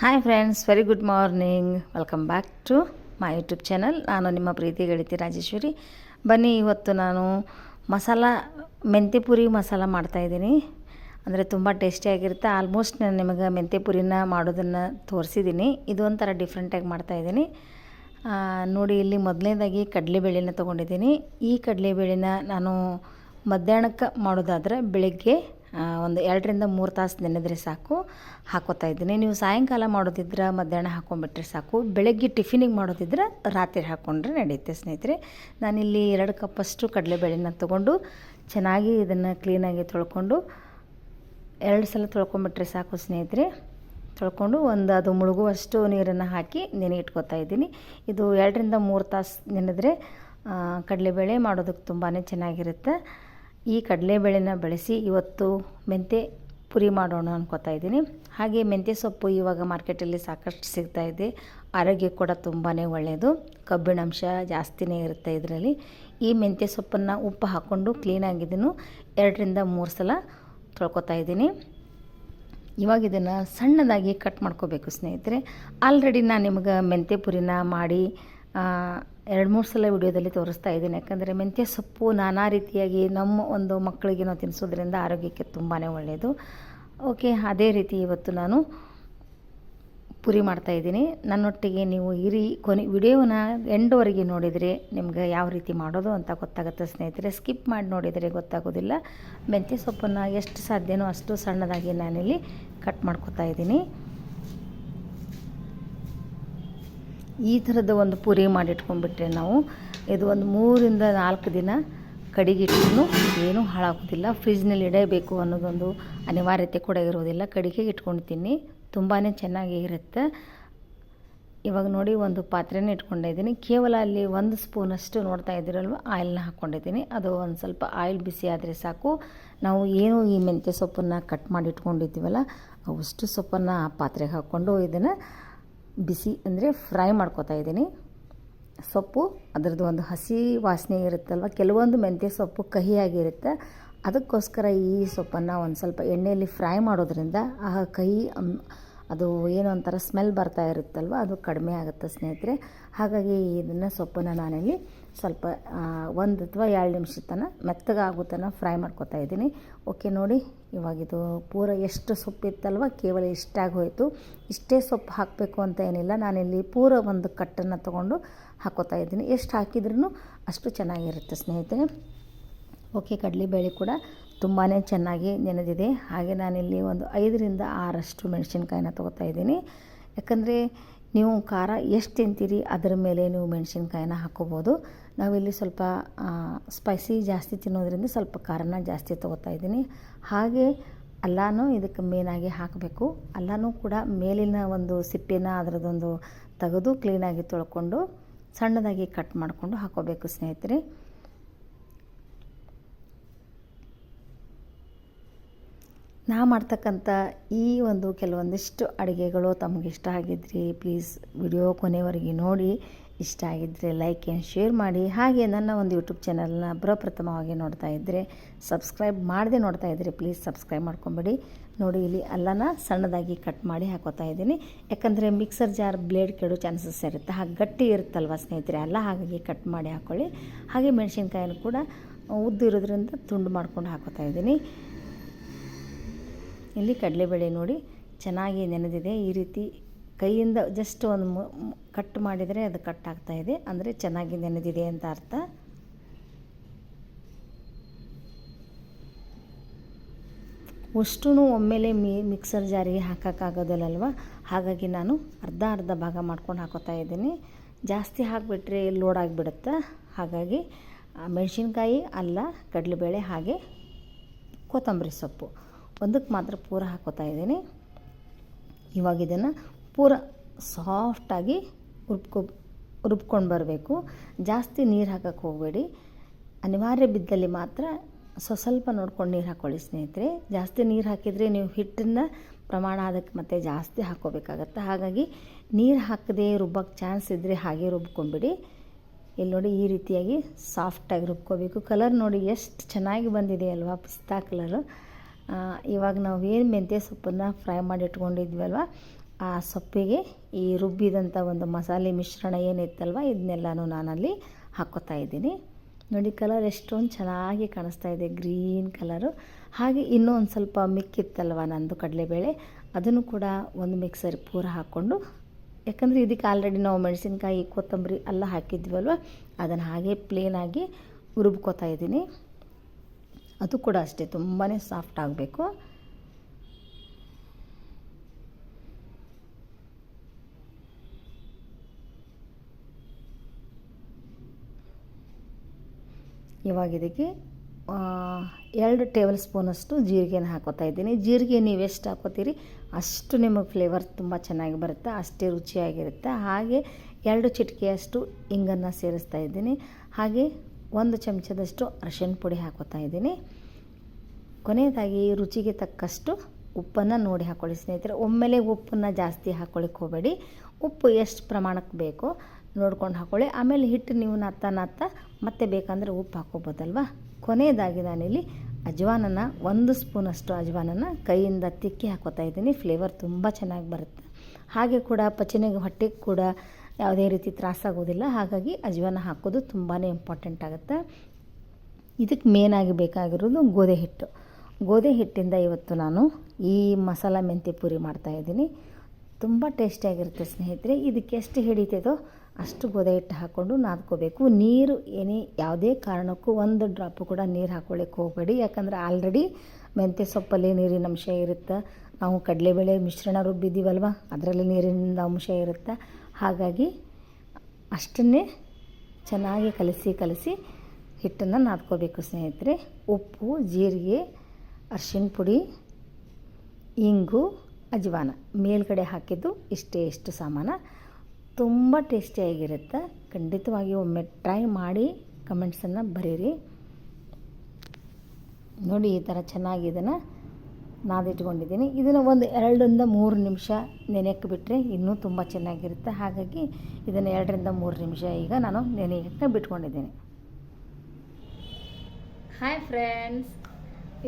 Hi friends very good morning welcome back to my YouTube channel ನಾನು ನಿಮ್ಮ ಪ್ರೀತಿ ಗೆಳತಿ ರಾಜೇಶ್ವರಿ. ಬನ್ನಿ, ಇವತ್ತು ನಾನು ಮಸಾಲ, ಮೆಂತ್ಯ ಪುರಿ ಮಸಾಲ ಮಾಡ್ತಾಯಿದ್ದೀನಿ ಅಂದರೆ ತುಂಬ ಟೇಸ್ಟಿಯಾಗಿರುತ್ತೆ ಆಲ್ಮೋಸ್ಟ್ ನಾನು ನಿಮಗೆ ಮೆಂತ್ಯ ಪುರಿನ ಮಾಡೋದನ್ನು ತೋರಿಸಿದ್ದೀನಿ. ಇದು ಒಂಥರ ಡಿಫ್ರೆಂಟಾಗಿ ಮಾಡ್ತಾಯಿದ್ದೀನಿ ನೋಡಿ, ಇಲ್ಲಿ ಮೊದಲನೇದಾಗಿ ಕಡಲೆಬೇಳೆನ ತೊಗೊಂಡಿದ್ದೀನಿ. ಈ ಕಡಲೆಬೇಳೆನ ನಾನು ಮಧ್ಯಾಹ್ನಕ್ಕೆ ಮಾಡೋದಾದರೆ ಬೆಳಗ್ಗೆ ಒಂದು ಎರಡರಿಂದ ಮೂರು ತಾಸು ನೆನೆದ್ರೆ ಸಾಕು, ಹಾಕೋತಾ ಇದ್ದೀನಿ. ನೀವು ಸಾಯಂಕಾಲ ಮಾಡೋದಿದ್ರೆ ಮಧ್ಯಾಹ್ನ ಹಾಕೊಂಡ್ಬಿಟ್ರೆ ಸಾಕು. ಬೆಳಗ್ಗೆ ಟಿಫಿನಿಗೆ ಮಾಡೋದಿದ್ರೆ ರಾತ್ರಿ ಹಾಕ್ಕೊಂಡ್ರೆ ನಡೆಯುತ್ತೆ ಸ್ನೇಹಿತರೆ. ನಾನಿಲ್ಲಿ ಎರಡು ಕಪ್ಪಷ್ಟು ಕಡಲೆಬೇಳೆನ ತೊಗೊಂಡು ಚೆನ್ನಾಗಿ ಇದನ್ನು ಕ್ಲೀನಾಗಿ ತೊಳ್ಕೊಂಡು, ಎರಡು ಸಲ ತೊಳ್ಕೊಂಬಿಟ್ರೆ ಸಾಕು ಸ್ನೇಹಿತರೆ. ತೊಳ್ಕೊಂಡು ಒಂದು ಅದು ಮುಳುಗುವಷ್ಟು ನೀರನ್ನು ಹಾಕಿ ನೆನೆ ಇಟ್ಕೊತಾ ಇದ್ದೀನಿ. ಇದು ಎರಡರಿಂದ ಮೂರು ತಾಸು ನೆನೆದ್ರೆ ಕಡಲೆಬೇಳೆ ಮಾಡೋದಕ್ಕೆ ತುಂಬಾ ಚೆನ್ನಾಗಿರುತ್ತೆ. ಈ ಕಡಲೆಬೇಳೆನ ಬಳಸಿ ಇವತ್ತು ಮೆಂತೆ ಪುರಿ ಮಾಡೋಣ ಅನ್ಕೋತಾ ಇದ್ದೀನಿ. ಹಾಗೆ ಮೆಂತ್ಯ ಸೊಪ್ಪು ಇವಾಗ ಮಾರ್ಕೆಟಲ್ಲಿ ಸಾಕಷ್ಟು ಸಿಗ್ತಾ ಇದೆ. ಆರೋಗ್ಯ ಕೂಡ ತುಂಬಾ ಒಳ್ಳೆಯದು ಕಬ್ಬಿಣಾಂಶ ಜಾಸ್ತಿನೇ ಇರುತ್ತೆ ಇದರಲ್ಲಿ. ಈ ಮೆಂತ್ಯ ಸೊಪ್ಪನ್ನು ಉಪ್ಪು ಹಾಕ್ಕೊಂಡು ಕ್ಲೀನಾಗಿದ್ದನ್ನು ಎರಡರಿಂದ ಮೂರು ಸಲ ತೊಳ್ಕೊತಾ ಇದ್ದೀನಿ. ಇವಾಗ ಇದನ್ನು ಸಣ್ಣದಾಗಿ ಕಟ್ ಮಾಡ್ಕೋಬೇಕು ಸ್ನೇಹಿತರೆ. ಆಲ್ರೆಡಿ ನಾನು ನಿಮ್ಗೆ ಮೆಂತ್ಯ ಪುರಿನ ಮಾಡಿ ಎರಡು ಮೂರು ಸಲ ವಿಡಿಯೋದಲ್ಲಿ ತೋರಿಸ್ತಾ ಇದ್ದೀನಿ. ಯಾಕಂದರೆ ಮೆಂತ್ಯ ಸೊಪ್ಪು ನಾನಾ ರೀತಿಯಾಗಿ ನಮ್ಮ ಒಂದು ಮಕ್ಕಳಿಗೆ ನಾವು ತಿನ್ನಿಸೋದ್ರಿಂದ ಆರೋಗ್ಯಕ್ಕೆ ತುಂಬಾ ಒಳ್ಳೆಯದು ಓಕೆ ಅದೇ ರೀತಿ ಇವತ್ತು ನಾನು ಪುರಿ ಮಾಡ್ತಾಯಿದ್ದೀನಿ ನನ್ನೊಟ್ಟಿಗೆ ನೀವು ಇರಿ, ಕೊನೆ ವಿಡಿಯೋನ ಎಂಡವರೆಗೆ ನೋಡಿದರೆ ನಿಮ್ಗೆ ಯಾವ ರೀತಿ ಮಾಡೋದು ಅಂತ ಗೊತ್ತಾಗುತ್ತೆ ಸ್ನೇಹಿತರೆ. ಸ್ಕಿಪ್ ಮಾಡಿ ನೋಡಿದರೆ ಗೊತ್ತಾಗೋದಿಲ್ಲ. ಮೆಂತ್ಯ ಸೊಪ್ಪನ್ನು ಎಷ್ಟು ಸಾಧ್ಯನೋ ಅಷ್ಟು ಸಣ್ಣದಾಗಿ ನಾನಿಲ್ಲಿ ಕಟ್ ಮಾಡ್ಕೊತಾ ಇದ್ದೀನಿ. ಈ ಥರದ ಒಂದು ಪುರಿ ಮಾಡಿಟ್ಕೊಂಡ್ಬಿಟ್ರೆ ನಾವು ಇದು ಒಂದು ಮೂರಿಂದ ನಾಲ್ಕು ದಿನ ಕಡಿಗಿಟ್ಟು ಏನೂ ಹಾಳಾಗೋದಿಲ್ಲ. ಫ್ರಿಜ್ನಲ್ಲಿ ಇಡಬೇಕು ಅನ್ನೋದೊಂದು ಅನಿವಾರ್ಯತೆ ಕೂಡ ಇರೋದಿಲ್ಲ. ಕಡಿಗೆ ಇಟ್ಕೊಳ್ತೀನಿ ತುಂಬಾ ಚೆನ್ನಾಗಿ ಇರುತ್ತೆ. ಇವಾಗ ನೋಡಿ ಒಂದು ಪಾತ್ರೆನೇ ಇಟ್ಕೊಂಡಿದ್ದೀನಿ ಕೇವಲ ಅಲ್ಲಿ ಒಂದು ಸ್ಪೂನಷ್ಟು ನೋಡ್ತಾ ಇದ್ದೀರಲ್ವ? ಆಯಿಲ್ನ ಹಾಕ್ಕೊಂಡಿದ್ದೀನಿ ಅದು ಒಂದು ಸ್ವಲ್ಪ ಆಯಿಲ್ ಬಿಸಿ ಆದರೆ ಸಾಕು. ನಾವು ಏನು ಈ ಮೆಂತ್ಯ ಸೊಪ್ಪನ್ನು ಕಟ್ ಮಾಡಿ ಇಟ್ಕೊಂಡಿದ್ದೀವಲ್ಲ ಅವಷ್ಟು ಸೊಪ್ಪನ್ನು ಆ ಪಾತ್ರೆಗೆ ಹಾಕ್ಕೊಂಡು ಇದನ್ನು ಬಿಸಿ ಅಂದರೆ ಫ್ರೈ ಮಾಡ್ಕೊತಾ ಇದ್ದೀನಿ. ಸೊಪ್ಪು, ಅದರದ್ದು ಒಂದು ಹಸಿ ವಾಸನೆ ಇರುತ್ತಲ್ವ? ಕೆಲವೊಂದು ಮೆಂತ್ಯ ಸೊಪ್ಪು ಕಹಿಯಾಗಿರುತ್ತೆ. ಅದಕ್ಕೋಸ್ಕರ ಈ ಸೊಪ್ಪನ್ನು ಒಂದು ಸ್ವಲ್ಪ ಎಣ್ಣೆಯಲ್ಲಿ ಫ್ರೈ ಮಾಡೋದ್ರಿಂದ ಆ ಕಹಿ ಅದು ಏನೋ ಒಂಥರ ಸ್ಮೆಲ್ ಬರ್ತಾ ಇರುತ್ತಲ್ವ? ಅದು ಕಡಿಮೆ ಆಗುತ್ತೆ ಸ್ನೇಹಿತರೆ. ಹಾಗಾಗಿ ಇದನ್ನು ಸೊಪ್ಪನ್ನು ನಾನಿಲ್ಲಿ ಸ್ವಲ್ಪ ಒಂದು ಅಥವಾ ಎರಡು ನಿಮಿಷ ತನಕ ಮೆತ್ತಗಾಗೋ ತನಕ ಫ್ರೈ ಮಾಡ್ಕೊತಾ ಇದ್ದೀನಿ. ಓಕೆ, ನೋಡಿ ಇವಾಗ ಇದು ಪೂರ ಎಷ್ಟು ಸೊಪ್ಪಿತ್ತಲ್ವ? ಕೇವಲ ಇಷ್ಟಾಗಿ ಹೋಯಿತು. ಇಷ್ಟೇ ಸೊಪ್ಪು ಹಾಕಬೇಕು ಅಂತ ಏನಿಲ್ಲ. ನಾನಿಲ್ಲಿ ಪೂರ ಒಂದು ಕಟ್ಟನ್ನು ತೊಗೊಂಡು ಹಾಕೋತಾ ಇದ್ದೀನಿ. ಎಷ್ಟು ಹಾಕಿದ್ರೂ ಅಷ್ಟು ಚೆನ್ನಾಗಿರುತ್ತೆ ಸ್ನೇಹಿತರೆ. ಓಕೆ, ಕಡಲೆಬೇಳೆ ಕೂಡ ತುಂಬಾ ಚೆನ್ನಾಗಿ ನೆನೆದಿದೆ. ಹಾಗೆ ನಾನಿಲ್ಲಿ ಒಂದು ಐದರಿಂದ ಆರಷ್ಟು ಮೆಣಸಿನ್ಕಾಯಿನ ತೊಗೋತಾ ಇದ್ದೀನಿ. ಯಾಕಂದರೆ ನೀವು ಖಾರ ಎಷ್ಟು ತಿಂತೀರಿ, ಅದರ ಮೇಲೆ ನೀವು ಮೆಣಸಿನ್ಕಾಯಿನ ಹಾಕೋಬೋದು. ನಾವಿಲ್ಲಿ ಸ್ವಲ್ಪ ಸ್ಪೈಸಿ ಜಾಸ್ತಿ ತಿನ್ನೋದ್ರಿಂದ ಸ್ವಲ್ಪ ಖಾರನ ಜಾಸ್ತಿ ತೊಗೋತಾ ಇದ್ದೀನಿ. ಹಾಗೆ ಅಲ್ಲಾನು ಇದಕ್ಕೆ ಮೇನಾಗಿ ಹಾಕಬೇಕು. ಅಲ್ಲಾನು ಕೂಡ ಮೇಲಿನ ಒಂದು ಸಿಪ್ಪೆನ ಅದರದೊಂದು ತೆಗೆದು ಕ್ಲೀನಾಗಿ ತೊಳ್ಕೊಂಡು ಸಣ್ಣದಾಗಿ ಕಟ್ ಮಾಡಿಕೊಂಡು ಹಾಕೋಬೇಕು ಸ್ನೇಹಿತರೆ. ನಾ ಮಾಡ್ತಕ್ಕಂಥ ಈ ಒಂದು ಕೆಲವೊಂದಿಷ್ಟು ಅಡುಗೆಗಳು ತಮಗಿಷ್ಟ ಆಗಿದ್ರಿ ಪ್ಲೀಸ್ ವಿಡಿಯೋ ಕೊನೆವರೆಗೆ ನೋಡಿ. ಇಷ್ಟ ಆಗಿದ್ದರೆ ಲೈಕ್ ಆ್ಯಂಡ್ ಶೇರ್ ಮಾಡಿ. ಹಾಗೆ ನನ್ನ ಒಂದು ಯೂಟ್ಯೂಬ್ ಚಾನಲ್ನ ಬೃಹಪ್ರಥಮವಾಗಿ ನೋಡ್ತಾ ಇದ್ದರೆ ಸಬ್ಸ್ಕ್ರೈಬ್ ಮಾಡದೆ ನೋಡ್ತಾ ಇದ್ದರೆ ಪ್ಲೀಸ್ ಸಬ್ಸ್ಕ್ರೈಬ್ ಮಾಡ್ಕೊಬೇಡಿ. ನೋಡಿ, ಇಲ್ಲಿ ಅಲ್ಲನ ಸಣ್ಣದಾಗಿ ಕಟ್ ಮಾಡಿ ಹಾಕೋತಾ ಇದ್ದೀನಿ. ಯಾಕಂದರೆ ಮಿಕ್ಸರ್ ಜಾರ್ ಬ್ಲೇಡ್ ಕೆಡೋ ಚಾನ್ಸಸ್ ಇರುತ್ತೆ. ಹಾಗೆ ಗಟ್ಟಿ ಇರುತ್ತಲ್ವ ಸ್ನೇಹಿತರೆ, ಅಲ್ಲ ಹಾಗಾಗಿ ಕಟ್ ಮಾಡಿ ಹಾಕ್ಕೊಳ್ಳಿ ಹಾಗೆ ಮೆಣಸಿನ್ಕಾಯಿನೂ ಕೂಡ ಉದ್ದು ಇರೋದ್ರಿಂದ ತುಂಡು ಮಾಡ್ಕೊಂಡು ಹಾಕೋತಾ ಇದ್ದೀನಿ. ಇಲ್ಲಿ ಕಡಲೆಬೇಳೆ ನೋಡಿ, ಚೆನ್ನಾಗಿ ನೆನೆದಿದೆ. ಈ ರೀತಿ ಕೈಯಿಂದ ಜಸ್ಟ್ ಒಂದು ಕಟ್ ಮಾಡಿದರೆ ಅದು ಕಟ್ ಆಗ್ತಾಯಿದೆ ಅಂದರೆ ಚೆನ್ನಾಗಿ ನೆನೆದಿದೆ ಅಂತ ಅರ್ಥ. ಅಷ್ಟೂ ಒಮ್ಮೆಲೆ ಮಿ ಮಿಕ್ಸರ್ ಜಾರಿಗೆ ಹಾಕೋಕ್ಕಾಗೋದಿಲ್ಲಲ್ವ ಹಾಗಾಗಿ ನಾನು ಅರ್ಧ ಅರ್ಧ ಭಾಗ ಮಾಡ್ಕೊಂಡು ಹಾಕೋತಾ ಇದ್ದೀನಿ. ಜಾಸ್ತಿ ಹಾಕಿಬಿಟ್ರೆ ಲೋಡ್ ಆಗಿಬಿಡುತ್ತೆ? ಹಾಗಾಗಿ ಮೆಣಸಿನ್ಕಾಯಿ, ಅಲ್ಲ, ಕಡಲೆಬೇಳೆ ಹಾಗೆ ಕೊತ್ತಂಬರಿ ಸೊಪ್ಪು. ಒಂದಕ್ಕೆ ಮಾತ್ರ ಪೂರ ಹಾಕೋತಾ ಇದ್ದೀನಿ. ಇವಾಗ ಇದನ್ನು ಪೂರ ಸಾಫ್ಟಾಗಿ ರುಬ್ಕೊ, ರುಬ್ಕೊಂಡು ಬರಬೇಕು. ಜಾಸ್ತಿ ನೀರು ಹಾಕಕ್ಕೆ ಹೋಗಬೇಡಿ. ಅನಿವಾರ್ಯ ಬಿದ್ದಲ್ಲಿ ಮಾತ್ರ ಸ್ವ ಸ್ವಲ್ಪ ನೋಡ್ಕೊಂಡು ನೀರು ಹಾಕ್ಕೊಳ್ಳಿ ಸ್ನೇಹಿತರೆ. ಜಾಸ್ತಿ ನೀರು ಹಾಕಿದರೆ ನೀವು ಹಿಟ್ಟನ್ನು ಪ್ರಮಾಣ ಅದಕ್ಕೆ ಮತ್ತೆ ಜಾಸ್ತಿ ಹಾಕ್ಕೋಬೇಕಾಗತ್ತೆ ಹಾಗಾಗಿ ನೀರು ಹಾಕದೆ ರುಬ್ಬಕ್ಕೆ ಚಾನ್ಸ್ ಇದ್ದರೆ ಹಾಗೆ ರುಬ್ಕೊಂಬಿಡಿ ಇಲ್ಲಿ ನೋಡಿ ಈ ರೀತಿಯಾಗಿ ಸಾಫ್ಟಾಗಿ ರುಬ್ಕೋಬೇಕು. ಕಲರ್ ನೋಡಿ ಎಷ್ಟು ಚೆನ್ನಾಗಿ ಬಂದಿದೆ ಅಲ್ವಾ ಪಿಸ್ತಾ ಕಲರು ಇವಾಗ ನಾವು ಏನು ಮೆಂತ್ಯ ಸೊಪ್ಪನ್ನು ಫ್ರೈ ಮಾಡಿ ಇಟ್ಕೊಂಡಿದ್ವಲ್ವ ಆ ಸೊಪ್ಪಿಗೆ ಈ ರುಬ್ಬಿದಂಥ ಒಂದು ಮಸಾಲೆ ಮಿಶ್ರಣ ಏನಿತ್ತಲ್ವ ಇದನ್ನೆಲ್ಲನೂ ನಾನಲ್ಲಿ ಹಾಕ್ಕೋತಾ ಇದ್ದೀನಿ. ನೋಡಿ, ಕಲರ್ ಎಷ್ಟೊಂದು ಚೆನ್ನಾಗಿ ಕಾಣಿಸ್ತಾ ಇದೆ, ಗ್ರೀನ್ ಕಲರು. ಹಾಗೆ ಇನ್ನೂ ಒಂದು ಸ್ವಲ್ಪ ಮಿಕ್ಕಿತ್ತಲ್ವ ನಂದು ಕಡಲೆಬೇಳೆ, ಅದನ್ನು ಕೂಡ ಒಂದು ಮಿಕ್ಸರ್ ಪೂರ ಹಾಕ್ಕೊಂಡು, ಯಾಕಂದರೆ ಇದಕ್ಕೆ ಆಲ್ರೆಡಿ ನಾವು ಮೆಣಸಿನ್ಕಾಯಿ, ಕೊತ್ತಂಬರಿ ಎಲ್ಲ ಹಾಕಿದ್ವಲ್ವ, ಅದನ್ನು ಹಾಗೆ ಪ್ಲೇನಾಗಿ ಉರುಬ್ಕೋತಾ ಇದ್ದೀನಿ. ಅದು ಕೂಡ ಅಷ್ಟೇ ತುಂಬಾ ಸಾಫ್ಟ್ ಆಗಬೇಕು. ಇವಾಗ ಇದಕ್ಕೆ ಎರಡು ಟೇಬಲ್ ಸ್ಪೂನಷ್ಟು ಜೀರಿಗೆನ ಹಾಕೋತಾ ಇದ್ದೀನಿ. ಜೀರಿಗೆ ನೀವು ಎಷ್ಟು ಹಾಕೋತೀರಿ, ಅಷ್ಟು ನಿಮಗೆ ಫ್ಲೇವರ್ ತುಂಬ ಚೆನ್ನಾಗಿ ಬರುತ್ತೆ, ಅಷ್ಟೇ ರುಚಿಯಾಗಿರುತ್ತೆ. ಹಾಗೆ ಎರಡು ಚಿಟಿಕೆಯಷ್ಟು ಇಂಗನ್ನು ಸೇರಿಸ್ತಾ ಇದ್ದೀನಿ. ಹಾಗೆ ಒಂದು ಚಮಚದಷ್ಟು ಅರಿಶಿಣ ಪುಡಿ ಹಾಕೋತಾ ಇದ್ದೀನಿ. ಕೊನೆಯದಾಗಿ ರುಚಿಗೆ ತಕ್ಕಷ್ಟು ಉಪ್ಪನ್ನು ನೋಡಿ ಹಾಕ್ಕೊಳ್ಳಿ ಸ್ನೇಹಿತರೆ. ಒಮ್ಮೆಲೆ ಉಪ್ಪನ್ನು ಜಾಸ್ತಿ ಹಾಕ್ಕೊಳ್ಳಿಕ್ಕೆ ಹೋಗಬೇಡಿ. ಉಪ್ಪು ಎಷ್ಟು ಪ್ರಮಾಣಕ್ಕೆ ಬೇಕೋ ನೋಡ್ಕೊಂಡು ಹಾಕ್ಕೊಳ್ಳಿ ಆಮೇಲೆ ಹಿಟ್ಟು ನೀವು ನತ್ತ ನತ್ತ ಮತ್ತೆ ಬೇಕಂದರೆ ಉಪ್ಪು ಹಾಕ್ಕೋಬೋದಲ್ವ ಕೊನೆಯದಾಗಿ ನಾನಿಲ್ಲಿ ಅಜ್ವಾನನ, ಒಂದು ಸ್ಪೂನಷ್ಟು ಅಜ್ವಾನನ ಕೈಯಿಂದ ತಿಕ್ಕಿ ಹಾಕೋತಾ ಇದ್ದೀನಿ. ಫ್ಲೇವರ್ ತುಂಬ ಚೆನ್ನಾಗಿ ಬರುತ್ತೆ. ಹಾಗೆ ಕೂಡ ಪಚನೆಗೆ ಹೊಟ್ಟೆಗೆ ಕೂಡ ಯಾವುದೇ ರೀತಿ ತ್ರಾಸಾಗೋದಿಲ್ಲ ಹಾಗಾಗಿ ಅಜ್ವಾನ ಹಾಕೋದು ತುಂಬಾ ಇಂಪಾರ್ಟೆಂಟ್ ಆಗುತ್ತೆ. ಇದಕ್ಕೆ ಮೇನಾಗಿ ಬೇಕಾಗಿರೋದು ಗೋಧಿ ಹಿಟ್ಟು. ಗೋಧಿ ಹಿಟ್ಟಿಂದ ಇವತ್ತು ನಾನು ಈ ಮಸಾಲ ಮೆಂತ್ಯ ಪೂರಿ ಮಾಡ್ತಾಯಿದ್ದೀನಿ ತುಂಬ ಟೇಸ್ಟಿಯಾಗಿರುತ್ತೆ ಸ್ನೇಹಿತರೆ. ಇದಕ್ಕೆ ಎಷ್ಟು ಹಿಡಿತದೋ ಅಷ್ಟು ಗೋಧಿ ಹಿಟ್ಟು ಹಾಕ್ಕೊಂಡು ನಾದ್ಕೋಬೇಕು. ನೀರು ಏನೇ ಯಾವುದೇ ಕಾರಣಕ್ಕೂ ಒಂದು ಡ್ರಾಪು ಕೂಡ ನೀರು ಹಾಕ್ಕೊಳ್ಳಿಕ್ಕೆ ಹೋಗಬೇಡಿ. ಯಾಕಂದರೆ ಆಲ್ರೆಡಿ ಮೆಂತ್ಯ ಸೊಪ್ಪಲ್ಲಿ ನೀರಿನ ಅಂಶ ಇರುತ್ತೆ. ನಾವು ಕಡಲೆಬೇಳೆ ಮಿಶ್ರಣ ರುಬ್ಬಿದ್ದೀವಲ್ವ? ಅದರಲ್ಲಿ ನೀರಿನ ಅಂಶ ಇರುತ್ತೆ. ಹಾಗಾಗಿ ಅಷ್ಟನ್ನೇ ಚೆನ್ನಾಗಿ ಕಲಸಿ ಕಲಸಿ ಹಿಟ್ಟನ್ನು ನಾದ್ಕೋಬೇಕು ಸ್ನೇಹಿತರೆ. ಉಪ್ಪು, ಜೀರಿಗೆ, ಅರ್ಶಿಣ ಪುಡಿ, ಇಂಗು, ಅಜ್ವಾನ. ಮೇಲ್ಗಡೆ ಹಾಕಿದ್ದು ಇಷ್ಟೇ ಇಷ್ಟು ಸಾಮಾನು. ತುಂಬ ಟೇಸ್ಟಿಯಾಗಿರುತ್ತೆ ಖಂಡಿತವಾಗಿ ಒಮ್ಮೆ ಟ್ರೈ ಮಾಡಿ ಕಮೆಂಟ್ಸನ್ನು ಬರೀರಿ. ನೋಡಿ ಈ ಥರ ಚೆನ್ನಾಗಿ ಇದನ್ನು ನಾದಿಟ್ಕೊಂಡಿದ್ದೀನಿ. ಇದನ್ನು ಒಂದು ಎರಡರಿಂದ ಮೂರು ನಿಮಿಷ ನೆನೆಯಕ್ಕೆ ಬಿಟ್ಟರೆ ಇನ್ನೂ ತುಂಬ ಚೆನ್ನಾಗಿರುತ್ತೆ. ಹಾಗಾಗಿ ಇದನ್ನು ಎರಡರಿಂದ ಮೂರು ನಿಮಿಷ ಈಗ ನಾನು ನೆನೆಯಕ್ಕೆ ಬಿಟ್ಕೊಂಡಿದ್ದೀನಿ. ಹಾಯ್ ಫ್ರೆಂಡ್ಸ್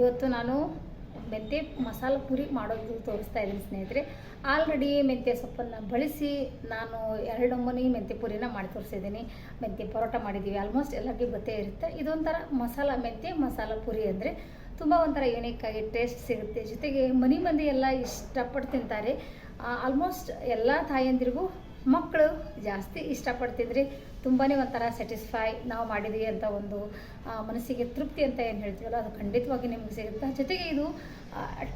ಇವತ್ತು ನಾನು ಮೆಂತ್ಯ ಮಸಾಲ ಪುರಿ ಮಾಡೋದು ತೋರಿಸ್ತಾ ಇದ್ದೀನಿ ಸ್ನೇಹಿತರೆ. ಆಲ್ರೆಡಿ ಮೆಂತ್ಯ ಸೊಪ್ಪನ್ನು ಬಳಸಿ ನಾನು ಎರಡು ನಮೂನಿ ಮೆಂತ್ಯ ಪುರಿನ ಮಾಡಿ ತೋರಿಸಿದ್ದೀನಿ. ಮೆಂತ್ಯ ಪರೋಟ ಮಾಡಿದ್ದೀವಿ ಆಲ್ಮೋಸ್ಟ್ ಎಲ್ಲರಿಗೂ ಗೊತ್ತೇ ಇರುತ್ತೆ. ಇದೊಂಥರ ಮಸಾಲ ಮೆಂತ್ಯ, ಮಸಾಲ ಪುರಿ ಅಂದರೆ ತುಂಬ ಒಂಥರ ಯೂನಿಕ್ ಆಗಿ ಟೇಸ್ಟ್ ಸಿಗುತ್ತೆ. ಜೊತೆಗೆ ಮನೆ ಮಂದಿ ಎಲ್ಲ ಇಷ್ಟಪಟ್ಟು ತಿಂತಾರೆ. ಆಲ್ಮೋಸ್ಟ್ ಎಲ್ಲ ತಾಯಂದಿರಿಗೂ ಮಕ್ಕಳು ಜಾಸ್ತಿ ಇಷ್ಟಪಡ್ತಿದ್ರೆ ತುಂಬಾ ಒಂಥರ ಸ್ಯಾಟಿಸ್ಫೈ ನಾವು ಮಾಡಿದ್ವಿ ಅಂತ ಒಂದು ಮನಸ್ಸಿಗೆ ತೃಪ್ತಿ ಅಂತ ಏನು ಹೇಳ್ತೀವಲ್ಲ, ಅದು ಖಂಡಿತವಾಗಿ ನಿಮ್ಗೆ ಸಿಗುತ್ತೆ? ಜೊತೆಗೆ ಇದು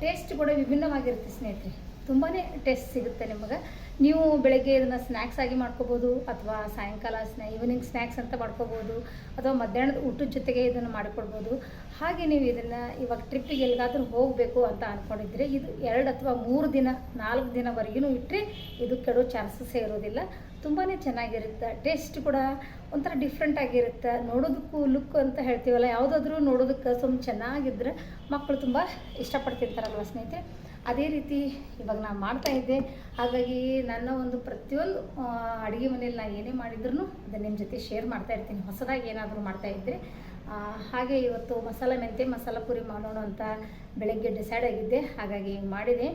ಟೇಸ್ಟ್ ಕೂಡ ವಿಭಿನ್ನವಾಗಿರುತ್ತೆ ಸ್ನೇಹಿತರೆ. ತುಂಬಾ ಟೇಸ್ಟ್ ಸಿಗುತ್ತೆ ನಿಮಗೆ. ನೀವು ಬೆಳಗ್ಗೆ ಇದನ್ನು ಸ್ನ್ಯಾಕ್ಸ್ ಆಗಿ ಮಾಡ್ಕೋಬೋದು, ಅಥವಾ ಸಾಯಂಕಾಲ ಸ್ನ್ಯಾ ಈವ್ನಿಂಗ್ ಸ್ನ್ಯಾಕ್ಸ್ ಅಂತ ಮಾಡ್ಕೋಬೋದು, ಅಥವಾ ಮಧ್ಯಾಹ್ನದ ಊಟದ ಜೊತೆಗೆ ಇದನ್ನು ಮಾಡಿಕೊಡ್ಬೋದು. ಹಾಗೆ ನೀವು ಇದನ್ನು ಇವಾಗ ಟ್ರಿಪ್ಪಿಗೆ ಎಲ್ಲಿಗಾದರೂ ಹೋಗಬೇಕು ಅಂತ ಅಂದ್ಕೊಂಡಿದ್ರೆ ಇದು ಎರಡು ಅಥವಾ ಮೂರು ದಿನ, ನಾಲ್ಕು ದಿನವರೆಗೂ ಇಟ್ಟರೆ ಇದು ಕೆಡೋ ಚಾನ್ಸಸ್ಸೇ ಇರೋದಿಲ್ಲ. ತುಂಬಾ ಚೆನ್ನಾಗಿರುತ್ತೆ. ಟೇಸ್ಟ್ ಕೂಡ ಒಂಥರ ಡಿಫ್ರೆಂಟ್ ಆಗಿರುತ್ತೆ. ನೋಡೋದಕ್ಕೂ ಲುಕ್ ಅಂತ ಹೇಳ್ತೀವಲ್ಲ, ಯಾವುದಾದ್ರೂ ನೋಡೋದಕ್ಕೆ ಸ್ವಲ್ಪ ಚೆನ್ನಾಗಿದ್ದರೆ ಮಕ್ಕಳು ತುಂಬ ಇಷ್ಟಪಟ್ಟು ಸ್ನೇಹಿತರೆ? ಅದೇ ರೀತಿ ಇವಾಗ ನಾನು ಮಾಡ್ತಾ ಇದ್ದೆ. ಹಾಗಾಗಿ ನನ್ನ ಒಂದು ಪ್ರತಿಯೊಂದು ಅಡುಗೆ ಮನೇಲಿ ನಾನು ಏನೇ ಮಾಡಿದ್ರು ಅದನ್ನು ನಿಮ್ಮ ಜೊತೆ ಶೇರ್ ಮಾಡ್ತಾ ಇರ್ತೀನಿ. ಹೊಸದಾಗಿ ಏನಾದರೂ ಮಾಡ್ತಾ ಇದ್ದರೆ ಹಾಗೆ ಇವತ್ತು ಮಸಾಲ ಮೆಂತೆ ಮಸಾಲ ಪುರಿ ಮಾಡೋಣ ಅಂತ ಬೆಳಗ್ಗೆ ಡಿಸೈಡ್ ಆಗಿದ್ದೆ. ಹಾಗಾಗಿ ಮಾಡಿದೆ.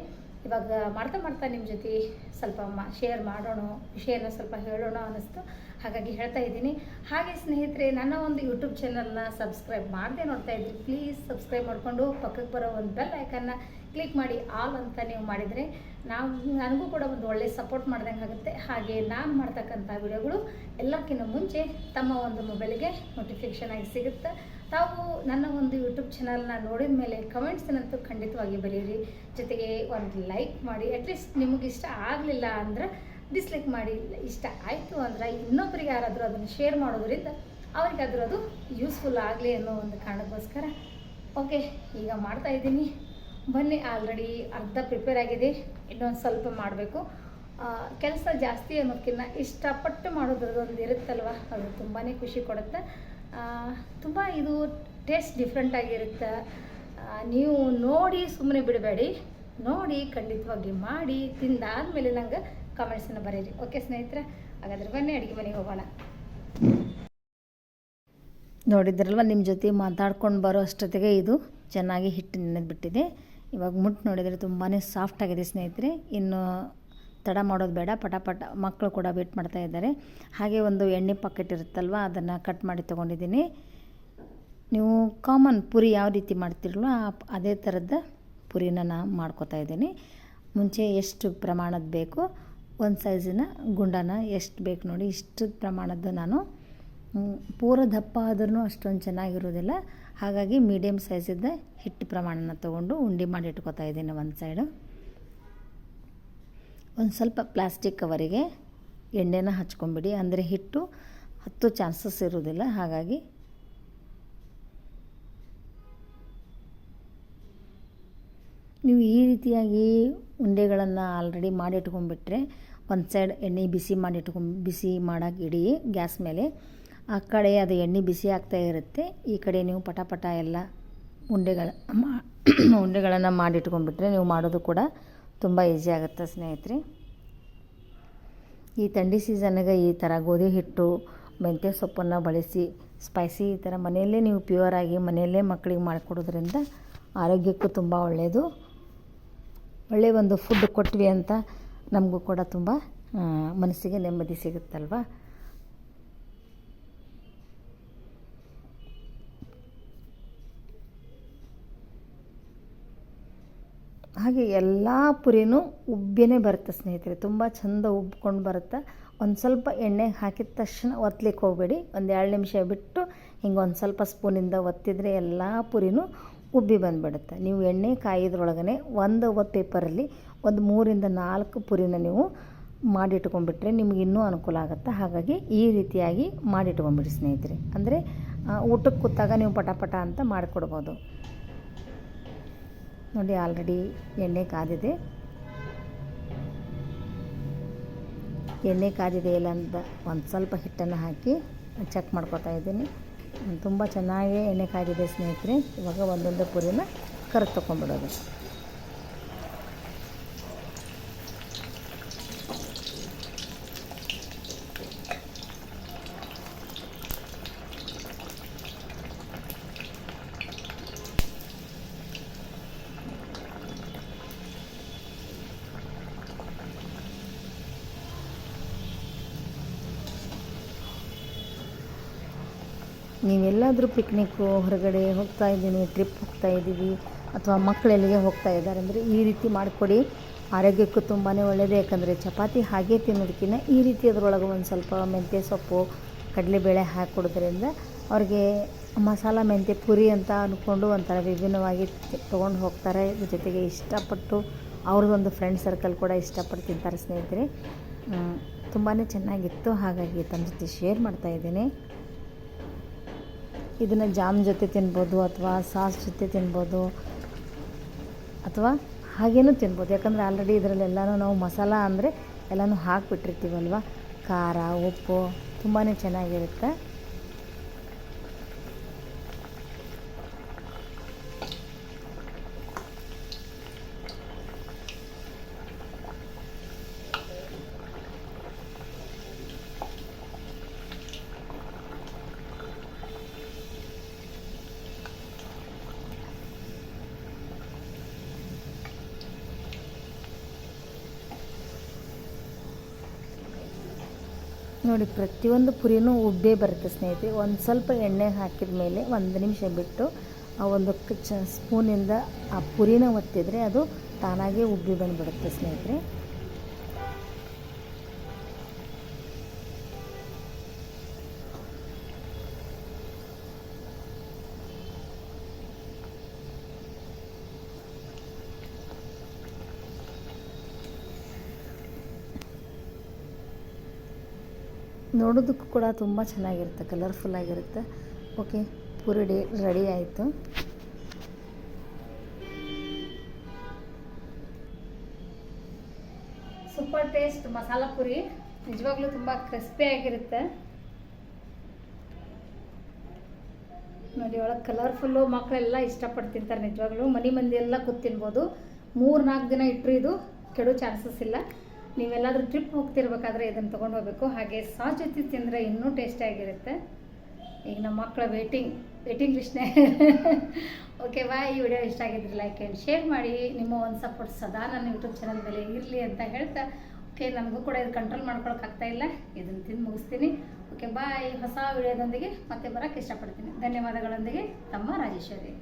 ಇವಾಗ ಮಾಡ್ತಾ ಮಾಡ್ತಾ ನಿಮ್ಮ ಜೊತೆ ಸ್ವಲ್ಪ ಮಾ ಶೇರ್ ಮಾಡೋಣ, ವಿಷಯನ ಸ್ವಲ್ಪ ಹೇಳೋಣ ಅನ್ನಿಸ್ತು. ಹಾಗಾಗಿ ಹೇಳ್ತಾ ಇದ್ದೀನಿ. ಹಾಗೆ ಸ್ನೇಹಿತರೆ, ನನ್ನ ಒಂದು ಯೂಟ್ಯೂಬ್ ಚಾನಲ್ನ ಸಬ್ಸ್ಕ್ರೈಬ್ ಮಾಡದೆ ನೋಡ್ತಾ ಇದ್ದೀನಿ ಪ್ಲೀಸ್ ಸಬ್ಸ್ಕ್ರೈಬ್ ಮಾಡಿಕೊಂಡು ಪಕ್ಕಕ್ಕೆ ಬರೋ ಒಂದು ಬೆಲ್ ಐಕನ್ನ ಕ್ಲಿಕ್ ಮಾಡಿ ಆಲ್ ಅಂತ ನೀವು ಮಾಡಿದರೆ ನಾವು ನನಗೂ ಕೂಡ ಒಂದು ಒಳ್ಳೆಯ ಸಪೋರ್ಟ್ ಮಾಡ್ದಂಗೆ ಆಗುತ್ತೆ. ಹಾಗೆ ನಾನು ಮಾಡ್ತಕ್ಕಂಥ ವಿಡಿಯೋಗಳು ಎಲ್ಲಕ್ಕಿಂತ ಮುಂಚೆ ತಮ್ಮ ಒಂದು ಮೊಬೈಲ್ಗೆ ನೋಟಿಫಿಕೇಷನ್ ಆಗಿ ಸಿಗುತ್ತೆ. ತಾವು ನನ್ನ ಒಂದು ಯೂಟ್ಯೂಬ್ ಚಾನಲ್ನ ನೋಡಿದ ಮೇಲೆ ಕಮೆಂಟ್ಸ್ನಂತೂ ಖಂಡಿತವಾಗಿ ಬರೀರಿ. ಜೊತೆಗೆ ಒಂದು ಲೈಕ್ ಮಾಡಿ ಅಟ್ಲೀಸ್ಟ್ ನಿಮಗೆ ಇಷ್ಟ ಆಗಲಿಲ್ಲ ಅಂದ್ರೆ ಡಿಸ್ಲೈಕ್ ಮಾಡಿ. ಇಷ್ಟ ಆಯಿತು ಅಂದ್ರೆ ಇನ್ನೊಬ್ಬರಿಗೆ ಯಾರಾದರೂ ಅದನ್ನು ಶೇರ್ ಮಾಡೋದ್ರಿಂದ ಅವ್ರಿಗೆ ಅದು ಯೂಸ್ಫುಲ್ ಆಗಲಿ ಅನ್ನೋ ಒಂದು ಕಾರಣಕ್ಕೋಸ್ಕರ. ಓಕೆ ಈಗ ಮಾಡ್ತಾ ಇದ್ದೀನಿ. ಬನ್ನಿ, ಆಲ್ರೆಡಿ ಅರ್ಧ ಪ್ರಿಪೇರ್ ಆಗಿದೆ. ಇನ್ನೊಂದು ಸ್ವಲ್ಪ ಮಾಡಬೇಕು. ಕೆಲಸ ಜಾಸ್ತಿ ಅನ್ನೋದಕ್ಕಿಂತ ಇಷ್ಟಪಟ್ಟು ಮಾಡೋದ್ರದ್ದು ಒಂದು ಇರುತ್ತಲ್ವ? ಅದು ತುಂಬಾ ಖುಷಿ ಕೊಡುತ್ತೆ. ತುಂಬ ಇದು ಟೇಸ್ಟ್ ಡಿಫ್ರೆಂಟ್ ಆಗಿರುತ್ತೆ. ನೀವು ನೋಡಿ ಸುಮ್ಮನೆ ಬಿಡಬೇಡಿ. ನೋಡಿ ಖಂಡಿತವಾಗಿ ಮಾಡಿ ತಿಂದಾದ್ಮೇಲೆ ನಂಗೆ ಕಮೆಂಟ್ಸನ್ನು ಬರೀರಿ. ಓಕೆ ಸ್ನೇಹಿತರೆ? ಹಾಗಾದ್ರೆ ಬನ್ನಿ, ಅಡುಗೆ ಮನೆಗೆ ಹೋಗೋಣ. ನೋಡಿದ್ರಲ್ವ ನಿಮ್ಮ ಜೊತೆ ಮಾತಾಡ್ಕೊಂಡು ಬರೋ ಅಷ್ಟೊತ್ತಿಗೆ ಇದು ಚೆನ್ನಾಗಿ ಹಿಟ್ಟು ನೆನೆದ್ಬಿಟ್ಟಿದೆ ಇವಾಗ ಮುಟ್ಟು ನೋಡಿದರೆ ತುಂಬಾ ಸಾಫ್ಟ್ ಆಗಿದೆ ಸ್ನೇಹಿತರೆ. ಇನ್ನು ತಡ ಮಾಡೋದು ಬೇಡ ಪಟ ಪಟ ಮಕ್ಕಳು ಕೂಡ ವೇಟ್ ಮಾಡ್ತಾ ಇದ್ದಾರೆ. ಹಾಗೆ ಒಂದು ಎಣ್ಣೆ ಪಾಕೆಟ್ ಇರುತ್ತಲ್ವ, ಅದನ್ನು ಕಟ್ ಮಾಡಿ ತೊಗೊಂಡಿದ್ದೀನಿ. ನೀವು ಕಾಮನ್ ಪುರಿ ಯಾವ ರೀತಿ ಮಾಡ್ತಿರಲ್ಲ ಅದೇ ಥರದ ಪುರಿನ ನಾನು ಮಾಡ್ಕೋತಾ ಇದ್ದೀನಿ. ಮುಂಚೆ ಎಷ್ಟು ಪ್ರಮಾಣದ ಬೇಕು, ಒಂದು ಸೈಜಿನ ಗುಂಡನ ಎಷ್ಟು ಬೇಕು ನೋಡಿ ಇಷ್ಟು ಪ್ರಮಾಣದ್ದು ನಾನು. ಪೂರ ದಪ್ಪ ಆದ್ರೂ ಅಷ್ಟೊಂದು ಚೆನ್ನಾಗಿರೋದಿಲ್ಲ ಹಾಗಾಗಿ ಮೀಡಿಯಮ್ ಸೈಜಿದ್ದ ಹಿಟ್ಟು ಪ್ರಮಾಣನ ತೊಗೊಂಡು ಉಂಡೆ ಮಾಡಿ ಇಟ್ಕೋತಾ ಇದ್ದೀನಿ ಒಂದು ಸೈಡು ಒಂದು ಸ್ವಲ್ಪ ಪ್ಲಾಸ್ಟಿಕ್ ಕವರಿಗೆ ಎಣ್ಣೆನ ಹಚ್ಕೊಂಬಿಡಿ. ಅಂದರೆ ಹಿಟ್ಟು ಹತ್ತು ಚಾನ್ಸಸ್ ಇರೋದಿಲ್ಲ ಹಾಗಾಗಿ ನೀವು ಈ ರೀತಿಯಾಗಿ ಉಂಡೆಗಳನ್ನು ಆಲ್ರೆಡಿ ಮಾಡಿಟ್ಕೊಂಡ್ಬಿಟ್ರೆ ಒಂದು ಸೈಡ್ ಎಣ್ಣೆ ಬಿಸಿ ಮಾಡಿ ಇಟ್ಕೊಂಡ್ ಬಿಸಿ ಮಾಡೋಕೆ ಇಡಿ. ಗ್ಯಾಸ್ ಮೇಲೆ ಆ ಕಡೆ ಅದು ಎಣ್ಣೆ ಬಿಸಿ ಆಗ್ತಾ ಇರುತ್ತೆ. ಈ ಕಡೆ ನೀವು ಪಟ ಪಟ ಎಲ್ಲ ಉಂಡೆಗಳ ಉಂಡೆಗಳನ್ನು ಮಾಡಿಟ್ಕೊಂಡ್ಬಿಟ್ರೆ ನೀವು ಮಾಡೋದು ಕೂಡ ತುಂಬ ಈಸಿ ಆಗುತ್ತೆ ಸ್ನೇಹಿತರೆ. ಈ ಥಂಡಿ ಸೀಸನ್ಗೆ ಈ ಥರ ಗೋಧಿ ಹಿಟ್ಟು, ಮೆಂತ್ಯ ಸೊಪ್ಪನ್ನು ಬಳಸಿ, ಸ್ಪೈಸಿ ಈ ಥರ ಮನೆಯಲ್ಲೇ ನೀವು ಪ್ಯೂರಾಗಿ ಮನೆಯಲ್ಲೇ ಮಕ್ಕಳಿಗೆ ಮಾಡಿಕೊಡೋದ್ರಿಂದ ಆರೋಗ್ಯಕ್ಕೂ ತುಂಬ ಒಳ್ಳೆಯದು ಒಳ್ಳೆಯ ಒಂದು ಫುಡ್ ಕೊಟ್ವಿ ಅಂತ ನಮಗೂ ಕೂಡ ತುಂಬ ಮನಸ್ಸಿಗೆ ನೆಮ್ಮದಿ ಸಿಗುತ್ತಲ್ವ? ಹಾಗೆ ಎಲ್ಲ ಪುರಿನೂ ಉಬ್ಬಿನೇ ಬರುತ್ತೆ ಸ್ನೇಹಿತರೆ, ತುಂಬ ಚಂದ ಉಬ್ಕೊಂಡು ಬರುತ್ತೆ. ಒಂದು ಸ್ವಲ್ಪ ಎಣ್ಣೆ ಹಾಕಿದ ತಕ್ಷಣ ಒತ್ತಲಿಕ್ಕೆ ಹೋಗಬೇಡಿ. ಒಂದು ಎರಡು ನಿಮಿಷ ಬಿಟ್ಟು ಹಿಂಗೆ ಒಂದು ಸ್ವಲ್ಪ ಸ್ಪೂನಿಂದ ಒತ್ತಿದರೆ ಎಲ್ಲ ಪುರಿನೂ ಉಬ್ಬಿ ಬಂದುಬಿಡುತ್ತೆ. ನೀವು ಎಣ್ಣೆ ಕಾಯಿದ್ರೊಳಗನೆ ಒಂದು ಒತ್ತು ಪೇಪರಲ್ಲಿ ಒಂದು ಮೂರಿಂದ ನಾಲ್ಕು ಪುರಿನ ನೀವು ಮಾಡಿಟ್ಕೊಂಡ್ಬಿಟ್ರೆ ನಿಮ್ಗೆ ಇನ್ನೂ ಅನುಕೂಲ ಆಗುತ್ತೆ. ಹಾಗಾಗಿ ಈ ರೀತಿಯಾಗಿ ಮಾಡಿಟ್ಕೊಂಬಿಡಿ ಸ್ನೇಹಿತರೆ. ಅಂದರೆ ಊಟಕ್ಕೆ ಕೂತಾಗ ನೀವು ಪಟ ಪಟ ಅಂತ ಮಾಡಿಕೊಡ್ಬೋದು. ನೋಡಿ, ಆಲ್ರೆಡಿ ಎಣ್ಣೆ ಕಾದಿದೆ. ಎಣ್ಣೆ ಕಾದಿದೆ ಇಲ್ಲ ಅಂತ ಒಂದು ಸ್ವಲ್ಪ ಹಿಟ್ಟನ್ನು ಹಾಕಿ ಚೆಕ್ ಮಾಡ್ಕೊತಾ ಇದ್ದೀನಿ. ತುಂಬ ಚೆನ್ನಾಗಿ ಎಣ್ಣೆ ಕಾದಿದೆ ಸ್ನೇಹಿತರೆ. ಇವಾಗ ಒಂದೊಂದು ಪುರಿನ ಕರೆದು ತೊಗೊಂಡ್ಬಿಡೋದು ನೀವೆಲ್ಲಾದರೂ ಪಿಕ್ನಿಕ್ಕು ಹೊರಗಡೆ ಹೋಗ್ತಾ ಇದ್ದೀನಿ ಟ್ರಿಪ್ ಹೋಗ್ತಾ ಇದ್ದೀವಿ ಅಥವಾ ಮಕ್ಕಳೆಲ್ಲಿಗೆ ಹೋಗ್ತಾ ಇದ್ದಾರೆ ಅಂದರೆ ಈ ರೀತಿ ಮಾಡಿಕೊಡಿ. ಆರೋಗ್ಯಕ್ಕೂ ತುಂಬಾ ಒಳ್ಳೆಯದು ಯಾಕಂದರೆ ಚಪಾತಿ ಹಾಗೆ ತಿನ್ನೋದಕ್ಕಿಂತ ಈ ರೀತಿ ಅದರೊಳಗೆ ಒಂದು ಸ್ವಲ್ಪ ಮೆಂತ್ಯ ಸೊಪ್ಪು, ಕಡಲೆಬೇಳೆ ಹಾಕಿಕೊಡೋದ್ರಿಂದ ಅವ್ರಿಗೆ ಮಸಾಲ, ಮೆಂತ್ಯ, ಪುರಿ ಅಂತ ಅಂದ್ಕೊಂಡು ಒಂಥರ ವಿಭಿನ್ನವಾಗಿ ತೊಗೊಂಡು ಹೋಗ್ತಾರೆ. ಇದ್ರ ಜೊತೆಗೆ ಇಷ್ಟಪಟ್ಟು ಅವ್ರದ್ದೊಂದು ಫ್ರೆಂಡ್ ಸರ್ಕಲ್ ಕೂಡ ಇಷ್ಟಪಟ್ಟು ತಿಂತಾರೆ ಸ್ನೇಹಿತರೆ. ತುಂಬಾ ಚೆನ್ನಾಗಿತ್ತು. ಹಾಗಾಗಿ ತಮ್ಮ ಜೊತೆ ಶೇರ್ ಮಾಡ್ತಾ ಇದ್ದೀನಿ. ಇದನ್ನು ಜಾಮ್ ಜೊತೆ ತಿನ್ಬೋದು ಅಥವಾ ಸಾಸ್ ಜೊತೆ ತಿನ್ಬೋದು ಅಥವಾ ಹಾಗೇನೂ ತಿನ್ಬೋದು. ಯಾಕಂದರೆ ಆಲ್ರೆಡಿ ಇದರಲ್ಲೆಲ್ಲನೂ ನಾವು ಮಸಾಲ ಅಂದರೆ ಎಲ್ಲನೂ ಹಾಕಿಬಿಟ್ಟಿರ್ತೀವಲ್ವ? ಖಾರ, ಉಪ್ಪು ತುಂಬಾ ಚೆನ್ನಾಗಿರುತ್ತೆ. ನೋಡಿ, ಪ್ರತಿಯೊಂದು ಪುರಿನೂ ಉಬ್ಬೇ ಬರುತ್ತೆ ಸ್ನೇಹಿತರೆ. ಒಂದು ಸ್ವಲ್ಪ ಎಣ್ಣೆ ಹಾಕಿದ ಮೇಲೆ ಒಂದು ನಿಮಿಷ ಬಿಟ್ಟು ಆ ಒಂದು ಚ ಸ್ಪೂನಿಂದ ಆ ಪುರಿನ ಒತ್ತಿದರೆ ಅದು ತಾನಾಗೇ ಉಬ್ಬಿ ಬಂದುಬಿಡುತ್ತೆ ಸ್ನೇಹಿತರೆ. ನೋಡೋದಕ್ಕೂ ಕೂಡ ತುಂಬ ಚೆನ್ನಾಗಿರುತ್ತೆ ಕಲರ್ಫುಲ್ ಆಗಿರುತ್ತೆ. ಓಕೆ ಪೂರಿ ಡೇ ರೆಡಿ ಆಯಿತು. Super taste masala puri. ನಿಜವಾಗ್ಲೂ ತುಂಬ ಕ್ರಿಸ್ಪಿ ಆಗಿರುತ್ತೆ. ನೋಡಿ, ಒಳಗೆ ಕಲರ್ಫುಲ್ಲು ಮಕ್ಕಳೆಲ್ಲ ಇಷ್ಟಪಟ್ಟು ತಿಂತಾರೆ ನಿಜವಾಗ್ಲೂ. ಮನೆ ಮಂದಿ ಎಲ್ಲ ಕೂತ್ ತಿನ್ಬೋದು. ಮೂರು ನಾಲ್ಕು ದಿನ ಇಟ್ಟರು ಇದು ಕೆಡೋ ಚಾನ್ಸಸ್ ಇಲ್ಲ. ನೀವೆಲ್ಲಾದರೂ ಟ್ರಿಪ್ ಹೋಗ್ತಿರ್ಬೇಕಾದ್ರೆ ಇದನ್ನು ತೊಗೊಂಡು ಹೋಗಬೇಕು ಹಾಗೆ ಸಾಸ್ ಜೊತೆ ತಿಂದರೆ ಇನ್ನೂ ಟೇಸ್ಟಿಯಾಗಿರುತ್ತೆ ಈಗ ನಮ್ಮ ಮಕ್ಕಳ ವೇಟಿಂಗ್ ವೇಟಿಂಗ್ ಲಿಸ್ಟ್ನೇ ಓಕೆ ಬಾಯ್ ಈ ವಿಡಿಯೋ ಇಷ್ಟ ಆಗಿದ್ರೆ ಲೈಕ್ ಆ್ಯಂಡ್ ಶೇರ್ ಮಾಡಿ. ನಿಮ್ಮ ಒಂದು ಸಪೋರ್ಟ್ ಸದಾ ನನ್ನ ಯೂಟ್ಯೂಬ್ ಚಾನಲ್ ಮೇಲೆ ಇರಲಿ ಅಂತ ಹೇಳ್ತಾ. ಓಕೆ ನಮಗೂ ಕೂಡ ಇದು ಕಂಟ್ರೋಲ್ ಮಾಡ್ಕೊಳಕ್ಕೆ ಆಗ್ತಾ ಇಲ್ಲ. ಇದನ್ನು ತಿಂದು ಮುಗಿಸ್ತೀನಿ. ಓಕೆ ಬಾಯ್ ಹೊಸ ವಿಡಿಯೋದೊಂದಿಗೆ ಮತ್ತೆ ಬರೋಕ್ಕೆ ಇಷ್ಟಪಡ್ತೀನಿ. ಧನ್ಯವಾದಗಳೊಂದಿಗೆ. ತಮ್ಮ ರಾಜೇಶ್ವರಿ.